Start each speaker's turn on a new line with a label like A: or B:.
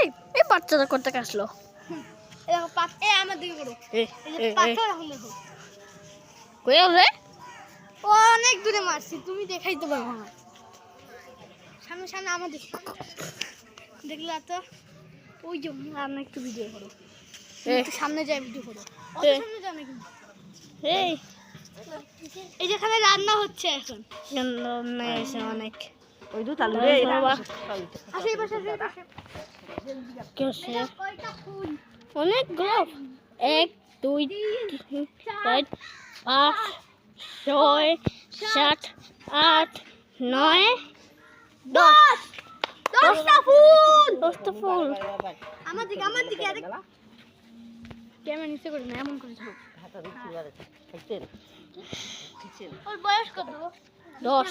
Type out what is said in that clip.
A: এই এই বাচ্চাটা করতে আসলো
B: অনেক দূরে মারছি তুমি দেখাই তো সামনে সামনে আমার দেখো তো ওই যে আমি একটু ভিডিও করো সামনে যাই ভিডিও করো সামনে যাও এই যেখানে রান্না হচ্ছে এখন
A: অনেক ওই দু তালু রে অনেক গ্রুপ এক দুই চার পাঁচ ছয় সাত আট নয়
B: দশ দশটা ফুল
A: দশটা ফুল
B: আমার দিকে আমার দিকে ক্যামেরা নিচে করে না এমন করে ঝোঁক ওর বয়স কত
A: দশ